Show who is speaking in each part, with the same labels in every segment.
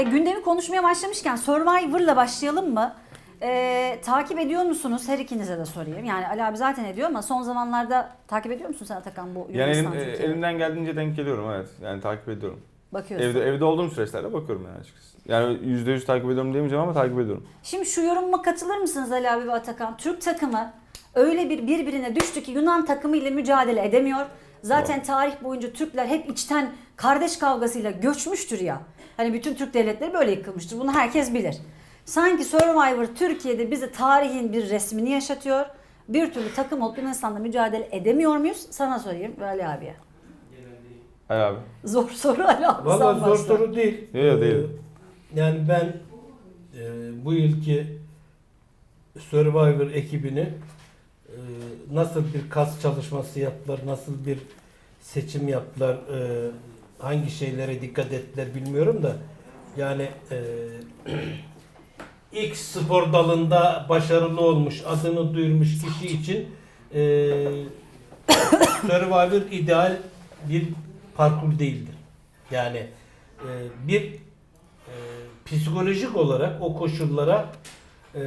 Speaker 1: e, gündemi konuşmaya başlamışken Survivor'la başlayalım mı? E, takip ediyor musunuz? Her ikinize de sorayım. Yani Ali abi zaten ediyor ama son zamanlarda takip ediyor musun sen Atakan bu
Speaker 2: Yani
Speaker 1: Yunanistan
Speaker 2: elim- e,
Speaker 1: Türkiye'yi?
Speaker 2: elimden geldiğince denk geliyorum evet. Yani takip ediyorum.
Speaker 1: Bakıyorsun.
Speaker 2: Evde evde olduğum süreçlerde bakıyorum yani açıkçası. Yani %100 takip ediyorum diyemeyeceğim ama takip ediyorum.
Speaker 1: Şimdi şu yorumuma katılır mısınız Ali abi ve Atakan? Türk takımı öyle bir birbirine düştü ki Yunan takımı ile mücadele edemiyor. Zaten tarih boyunca Türkler hep içten kardeş kavgasıyla göçmüştür ya. Hani bütün Türk devletleri böyle yıkılmıştır. Bunu herkes bilir. Sanki Survivor Türkiye'de bize tarihin bir resmini yaşatıyor. Bir türlü takım olup Yunanistan'la mücadele edemiyor muyuz? Sana sorayım Ali abiye.
Speaker 2: Hayır abi.
Speaker 1: Zor soru Ali abi.
Speaker 3: Valla
Speaker 1: sen
Speaker 3: zor
Speaker 1: başla.
Speaker 3: soru değil.
Speaker 2: Yok, yok, değil.
Speaker 3: Ee, Yani ben e, bu yılki Survivor ekibini e, nasıl bir kas çalışması yaptılar, nasıl bir seçim yaptılar, e, hangi şeylere dikkat ettiler bilmiyorum da yani e, X spor dalında başarılı olmuş, adını duyurmuş kişi için e, Survivor ideal bir parkur değildir. Yani e, bir e, psikolojik olarak o koşullara e,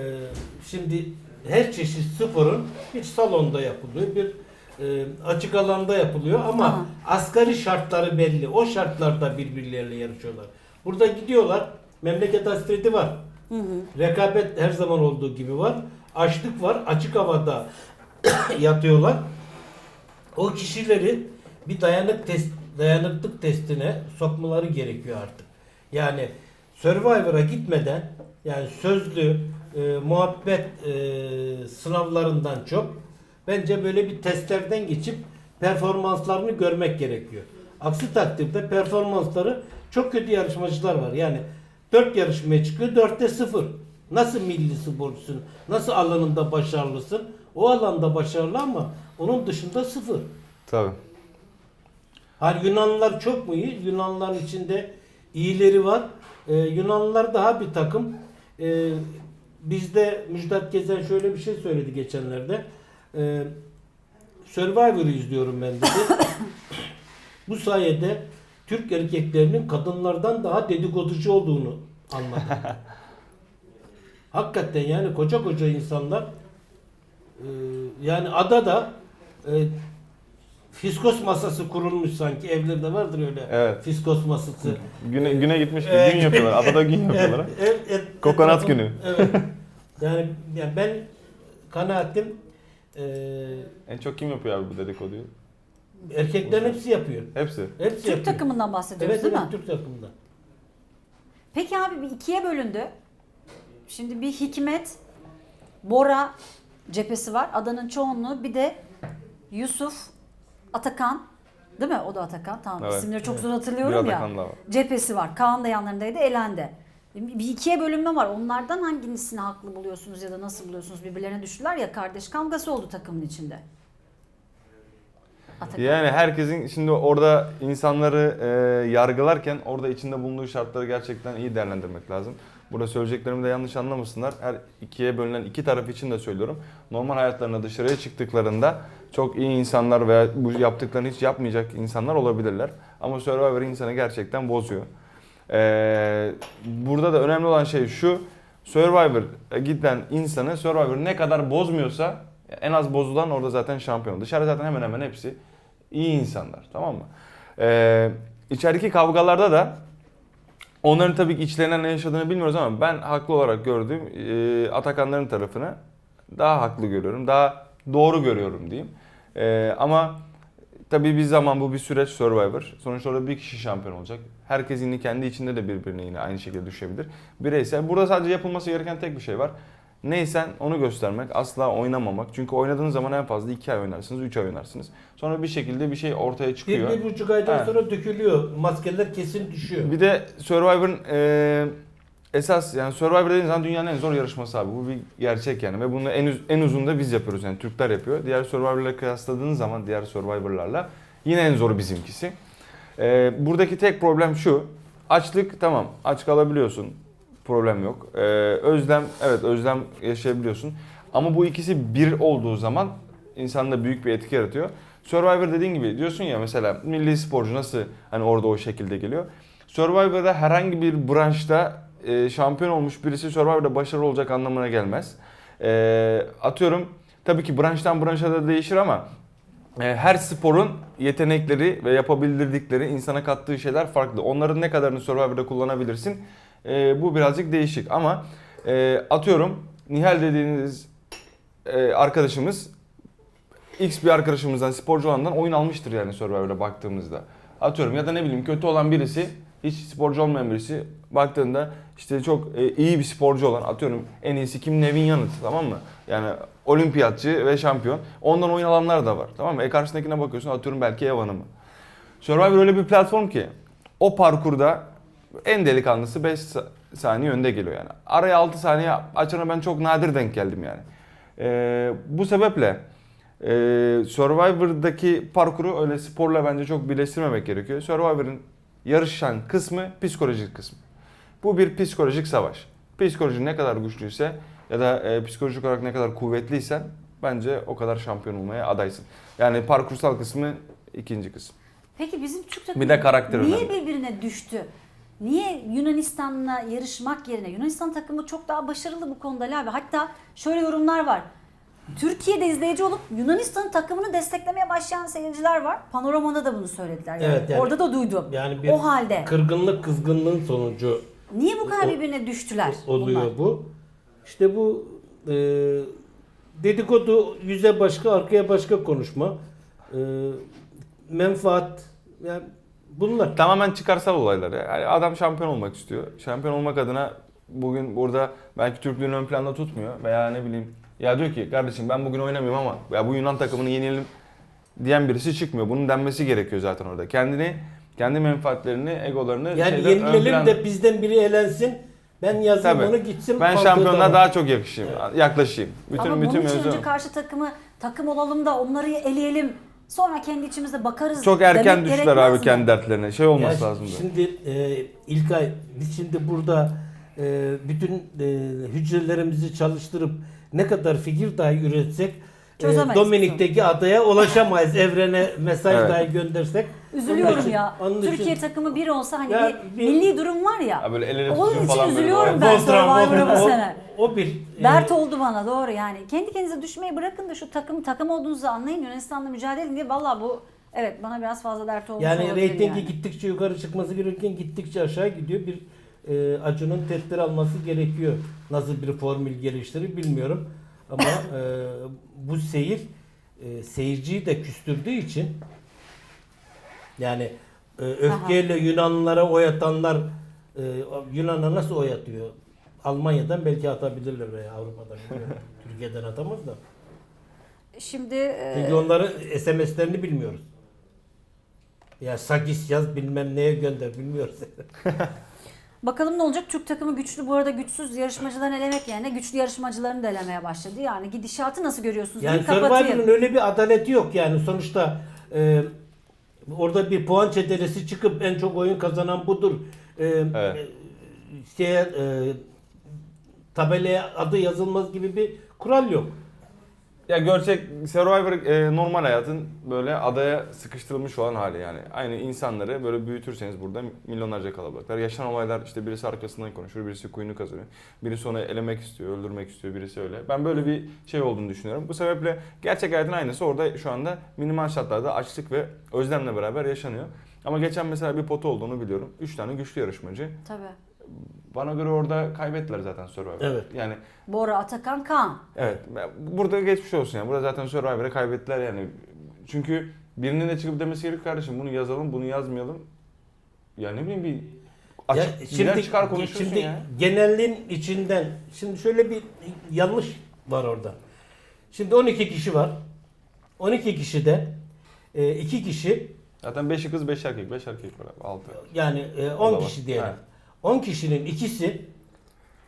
Speaker 3: şimdi her çeşit sporun bir salonda yapılıyor, bir e, açık alanda yapılıyor ama
Speaker 1: Aha.
Speaker 3: asgari şartları belli. O şartlarda birbirleriyle yarışıyorlar. Burada gidiyorlar, memleket hasreti var.
Speaker 1: Hı hı.
Speaker 3: Rekabet her zaman olduğu gibi var. Açlık var. Açık havada yatıyorlar. O kişileri bir dayanık test, dayanıklık testine sokmaları gerekiyor artık. Yani Survivor'a gitmeden yani sözlü e, muhabbet e, sınavlarından çok bence böyle bir testlerden geçip performanslarını görmek gerekiyor. Aksi takdirde performansları çok kötü yarışmacılar var. Yani 4 yarışmaya çıkıyor 4'te 0. Nasıl milli sporcusun? Nasıl alanında başarılısın? O alanda başarılı ama onun dışında sıfır.
Speaker 2: Tabii.
Speaker 3: Hani Yunanlılar çok mu iyi? Yunanlıların içinde iyileri var. Ee, Yunanlılar daha bir takım. Ee, bizde Müjdat Gezen şöyle bir şey söyledi geçenlerde. Ee, Survivor'ı izliyorum ben dedi. Bu sayede Türk erkeklerinin kadınlardan daha dedikoducu olduğunu anladım. Hakikaten yani koca koca insanlar e, yani adada e, fiskos masası kurulmuş sanki evlerde vardır öyle
Speaker 2: Evet.
Speaker 3: fiskos masası.
Speaker 2: Güne, güne gitmiş
Speaker 3: Evet.
Speaker 2: gün yapıyorlar. Adada gün yapıyorlar.
Speaker 3: Evet,
Speaker 2: Kokonat günü.
Speaker 3: Evet. Yani, yani ben kanaatim e,
Speaker 2: En çok kim yapıyor abi bu dedikoduyu?
Speaker 3: erkeklerin hepsi yapıyor.
Speaker 2: Hepsi.
Speaker 3: Hepsi
Speaker 1: Türk
Speaker 3: yapıyor.
Speaker 1: takımından bahsediyoruz
Speaker 3: Evet,
Speaker 1: değil
Speaker 3: evet
Speaker 1: mi?
Speaker 3: Türk takımında.
Speaker 1: Peki abi bir ikiye bölündü. Şimdi bir Hikmet, Bora cephesi var. Adanın çoğunluğu. Bir de Yusuf, Atakan. Değil mi? O da Atakan. Tamam.
Speaker 2: Evet.
Speaker 1: İsimleri çok
Speaker 3: Evet.
Speaker 1: zor
Speaker 2: Bir
Speaker 1: hatırlıyorum ya.
Speaker 2: Atakan da var.
Speaker 1: Cephesi var. Kaan da yanlarındaydı. Elendi. Bir ikiye bölünme var. Onlardan hangisini haklı buluyorsunuz ya da nasıl buluyorsunuz? Birbirlerine düştüler ya. Kardeş kavgası oldu takımın içinde. Atakan.
Speaker 2: Yani herkesin şimdi orada insanları e, yargılarken orada içinde bulunduğu şartları gerçekten iyi değerlendirmek lazım. Burada söyleyeceklerimi de yanlış anlamasınlar. Her ikiye bölünen iki taraf için de söylüyorum. Normal hayatlarına dışarıya çıktıklarında çok iyi insanlar veya bu yaptıklarını hiç yapmayacak insanlar olabilirler. Ama Survivor insanı gerçekten bozuyor. Ee, burada da önemli olan şey şu. Survivor giden insanı Survivor ne kadar bozmuyorsa en az bozulan orada zaten şampiyon. Dışarı zaten hemen hemen hepsi iyi insanlar tamam mı? Ee, içerideki kavgalarda da onların tabii ki içlerinden ne yaşadığını bilmiyoruz ama ben haklı olarak gördüğüm e, Atakanların tarafını daha haklı görüyorum. Daha doğru görüyorum diyeyim. Ee, ama tabii bir zaman bu bir süreç Survivor. Sonuçta orada bir kişi şampiyon olacak. Herkes yine kendi içinde de birbirine yine aynı şekilde düşebilir. Bireysel. Burada sadece yapılması gereken tek bir şey var. Neysen onu göstermek, asla oynamamak. Çünkü oynadığınız zaman en fazla 2 ay oynarsınız, 3 ay oynarsınız. Sonra bir şekilde bir şey ortaya
Speaker 3: Bir,
Speaker 2: çıkıyor.
Speaker 3: bir buçuk aydan
Speaker 2: Evet.
Speaker 3: sonra dökülüyor. Maskeler kesin düşüyor.
Speaker 2: Bir de Survivor'ın e, esas yani Survivor dediğiniz zaman dünyanın en zor yarışması abi. Bu bir gerçek yani ve bunu en, en uzun da biz yapıyoruz yani Türkler yapıyor. Diğer Survivor'la kıyasladığınız zaman diğer Survivor'larla yine en zoru bizimkisi. E, buradaki tek problem şu. Açlık tamam aç kalabiliyorsun. Problem yok. E, özlem evet özlem yaşayabiliyorsun. Ama bu ikisi bir olduğu zaman insanda büyük bir etki yaratıyor. Survivor dediğin gibi diyorsun ya mesela milli sporcu nasıl hani orada o şekilde geliyor. Survivor'da herhangi bir branşta e, şampiyon olmuş birisi Survivor'da başarılı olacak anlamına gelmez. E, atıyorum tabii ki branştan branşa da değişir ama e, her sporun yetenekleri ve yapabildirdikleri insana kattığı şeyler farklı. Onların ne kadarını Survivor'da kullanabilirsin e, bu birazcık değişik ama e, atıyorum Nihal dediğiniz e, arkadaşımız X bir arkadaşımızdan sporcu olandan oyun almıştır yani Survivor'a baktığımızda. Atıyorum ya da ne bileyim kötü olan birisi hiç sporcu olmayan birisi baktığında işte çok e, iyi bir sporcu olan atıyorum en iyisi kim Nevin Yanıt tamam mı? Yani olimpiyatçı ve şampiyon. Ondan oyun alanlar da var tamam mı? E karşısındakine bakıyorsun atıyorum belki ev hanımı. Survivor öyle bir platform ki o parkurda en delikanlısı 5 saniye önde geliyor yani. Araya 6 saniye açana ben çok nadir denk geldim yani. Ee, bu sebeple e, Survivor'daki parkuru öyle sporla bence çok birleştirmemek gerekiyor. Survivor'ın yarışan kısmı psikolojik kısmı. Bu bir psikolojik savaş. Psikoloji ne kadar güçlüyse ya da e, psikolojik olarak ne kadar kuvvetliysen bence o kadar şampiyon olmaya adaysın. Yani parkursal kısmı ikinci kısım.
Speaker 1: Peki bizim Türk takımı
Speaker 2: Bir de karakter
Speaker 1: niye
Speaker 2: önemli.
Speaker 1: birbirine düştü? Niye Yunanistan'la yarışmak yerine Yunanistan takımı çok daha başarılı bu konuda abi. Hatta şöyle yorumlar var. Türkiye'de izleyici olup Yunanistan takımını desteklemeye başlayan seyirciler var. Panoramada da bunu söylediler. Yani.
Speaker 3: Evet, yani-
Speaker 1: Orada da duydum.
Speaker 3: Yani bir
Speaker 1: o halde.
Speaker 3: kırgınlık kızgınlığın sonucu
Speaker 1: Niye bu kadar
Speaker 3: o-
Speaker 1: birbirine düştüler?
Speaker 3: oluyor
Speaker 1: bunlar?
Speaker 3: bu. İşte bu e, dedikodu yüze başka arkaya başka konuşma. E, menfaat yani bunlar.
Speaker 2: Tamamen çıkarsal olaylar. ya. Yani adam şampiyon olmak istiyor. Şampiyon olmak adına bugün burada belki Türklüğünü ön planda tutmuyor veya ne bileyim ya diyor ki kardeşim ben bugün oynamıyorum ama ya bu Yunan takımını yenelim diyen birisi çıkmıyor. Bunun denmesi gerekiyor zaten orada. Kendini kendi menfaatlerini, egolarını
Speaker 3: Yani
Speaker 2: şeyden ön
Speaker 3: yenilelim
Speaker 2: planda-
Speaker 3: de bizden biri elensin. Ben yazayım
Speaker 2: Tabii.
Speaker 3: onu gitsin.
Speaker 2: ben şampiyonluğa
Speaker 3: var.
Speaker 2: daha çok yakışayım, yaklaşayım. Bütün
Speaker 1: Ama
Speaker 2: bütün
Speaker 1: bunun için
Speaker 2: mevzu.
Speaker 1: önce karşı takımı takım olalım da onları eleyelim. Sonra kendi içimizde bakarız.
Speaker 2: Çok erken
Speaker 1: demek
Speaker 2: düştüler
Speaker 1: gerekmez
Speaker 2: abi
Speaker 1: mi?
Speaker 2: kendi dertlerine. Şey olması
Speaker 3: Ya
Speaker 2: lazımdı.
Speaker 3: Şimdi e, İlkay biz şimdi burada e, bütün e, hücrelerimizi çalıştırıp ne kadar fikir dahi üretsek e,
Speaker 1: Çözemeyiz
Speaker 3: Dominik'teki adaya ulaşamayız. Evrene mesaj
Speaker 2: Evet.
Speaker 3: dahi göndersek.
Speaker 1: Üzülüyorum ya.
Speaker 3: onun için-
Speaker 1: Türkiye takımı bir olsa hani
Speaker 3: Ya
Speaker 1: bir,
Speaker 3: bir-
Speaker 1: milli durum var ya.
Speaker 2: Ha böyle
Speaker 1: Onun için
Speaker 2: falan böyle
Speaker 1: üzülüyorum ben
Speaker 3: Voltran,
Speaker 1: Survivor'a
Speaker 3: Voltran,
Speaker 1: bu
Speaker 3: o-
Speaker 1: sene.
Speaker 3: O bir e,
Speaker 1: Dert oldu bana doğru yani. Kendi kendinize düşmeyi bırakın da şu takım takım olduğunuzu anlayın. Yunanistan'la mücadele edin diye. Valla bu evet bana biraz fazla dert olmuş
Speaker 3: yani
Speaker 1: olabilir
Speaker 3: reytingi
Speaker 1: yani.
Speaker 3: gittikçe yukarı çıkması gerekirken gittikçe aşağı gidiyor. Bir e, Acun'un tedbir alması gerekiyor. Nasıl bir formül geliştirir bilmiyorum. Ama e, bu seyir e, seyirciyi de küstürdüğü için yani e, öfkeyle Yunanlılara oy atanlar e, Yunanlar nasıl oy atıyor? Almanya'dan belki atabilirler veya Avrupa'dan. Türkiye'den atamaz da.
Speaker 1: Şimdi e,
Speaker 3: Çünkü onların SMS'lerini bilmiyoruz. Ya Sagis yaz bilmem neye gönder bilmiyoruz.
Speaker 1: bakalım ne olacak. Türk takımı güçlü. Bu arada güçsüz yarışmacılarını elemek yerine güçlü yarışmacılarını da elemeye başladı. Yani gidişatı nasıl görüyorsunuz?
Speaker 3: yani
Speaker 1: kapatayım.
Speaker 3: Survivor'ın öyle bir adaleti yok yani sonuçta e, orada bir puan çetelesi çıkıp en çok oyun kazanan budur. E,
Speaker 2: Evet.
Speaker 3: e, şeye, e, tabelaya adı yazılmaz gibi bir kural yok.
Speaker 2: Ya görsek Survivor e, normal hayatın böyle adaya sıkıştırılmış olan hali yani. Aynı insanları böyle büyütürseniz burada milyonlarca kalabalıklar. Yaşanan olaylar işte birisi arkasından konuşur, birisi kuyunu kazanıyor. Birisi onu elemek istiyor, öldürmek istiyor, birisi öyle. Ben böyle bir şey olduğunu düşünüyorum. Bu sebeple gerçek hayatın aynısı orada şu anda minimal şartlarda açlık ve özlemle beraber yaşanıyor. Ama geçen mesela bir potu olduğunu biliyorum. Üç tane güçlü yarışmacı.
Speaker 1: Tabii.
Speaker 2: Bana göre orada kaybettiler zaten Survivor.
Speaker 3: Evet.
Speaker 2: Yani
Speaker 1: Bora, Atakan, Kaan.
Speaker 2: Evet. Burada geçmiş olsun yani. Burada zaten Survivor'a kaybettiler yani. Çünkü birinin de çıkıp demesi gerekiyor kardeşim bunu yazalım, bunu yazmayalım. Ya ne bileyim bir açık
Speaker 3: Ya
Speaker 2: girer çıkar konuşursun
Speaker 3: şimdi
Speaker 2: ya.
Speaker 3: genelin içinden şimdi şöyle bir yanlış var orada. Şimdi 12 kişi var. 12 kişide e, iki kişi
Speaker 2: Zaten 5'i kız 5 erkek. 5 erkek var abi. 6.
Speaker 3: yani e,
Speaker 2: O da
Speaker 3: 10
Speaker 2: var.
Speaker 3: kişi diyelim.
Speaker 2: Evet.
Speaker 3: 10 kişinin ikisi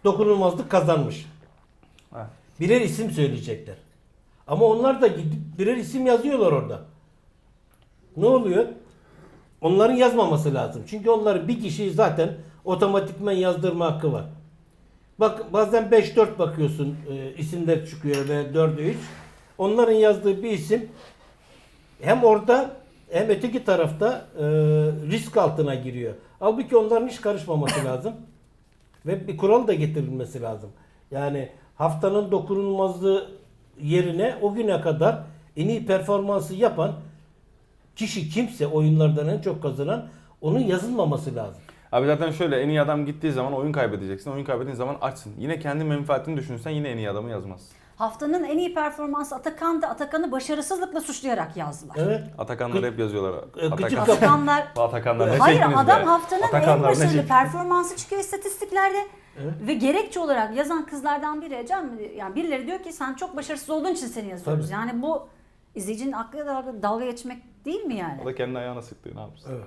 Speaker 3: dokunulmazlık kazanmış.
Speaker 2: Evet.
Speaker 3: Birer isim söyleyecekler. Ama onlar da gidip birer isim yazıyorlar orada. Ne oluyor? Onların yazmaması lazım. Çünkü onların bir kişiyi zaten otomatikman yazdırma hakkı var. Bak bazen 5-4 bakıyorsun e, isimler çıkıyor ve 4'e 3. Onların yazdığı bir isim hem orada hem öteki tarafta e, risk altına giriyor. Halbuki onların hiç karışmaması lazım. Ve bir kural da getirilmesi lazım. Yani haftanın dokunulmazlığı yerine o güne kadar en iyi performansı yapan kişi kimse oyunlardan en çok kazanan onun yazılmaması lazım.
Speaker 2: Abi zaten şöyle en iyi adam gittiği zaman oyun kaybedeceksin. Oyun kaybettiğin zaman açsın. Yine kendi menfaatini düşünsen yine en iyi adamı yazmaz.
Speaker 1: Haftanın en iyi performansı Atakan da Atakan'ı başarısızlıkla suçlayarak yazdılar.
Speaker 3: Evet.
Speaker 2: Atakanları hep yazıyorlar.
Speaker 3: E,
Speaker 2: Atakan.
Speaker 1: Atakanlar
Speaker 2: Atakanlar ne
Speaker 1: Hayır
Speaker 2: çektiniz
Speaker 1: adam
Speaker 2: be?
Speaker 1: haftanın en
Speaker 2: Atakanlar ne
Speaker 1: başarılı
Speaker 2: çektiniz?
Speaker 1: performansı çıkıyor istatistiklerde.
Speaker 3: Evet.
Speaker 1: Ve gerekçe olarak yazan kızlardan biri Ecem yani birileri diyor ki sen çok başarısız olduğun için seni yazıyoruz.
Speaker 3: Tabii.
Speaker 1: Yani bu izleyicinin aklıyla dalga, dalga geçmek değil mi yani?
Speaker 2: O da kendi ayağına sıktı ne yapsın?
Speaker 3: Evet.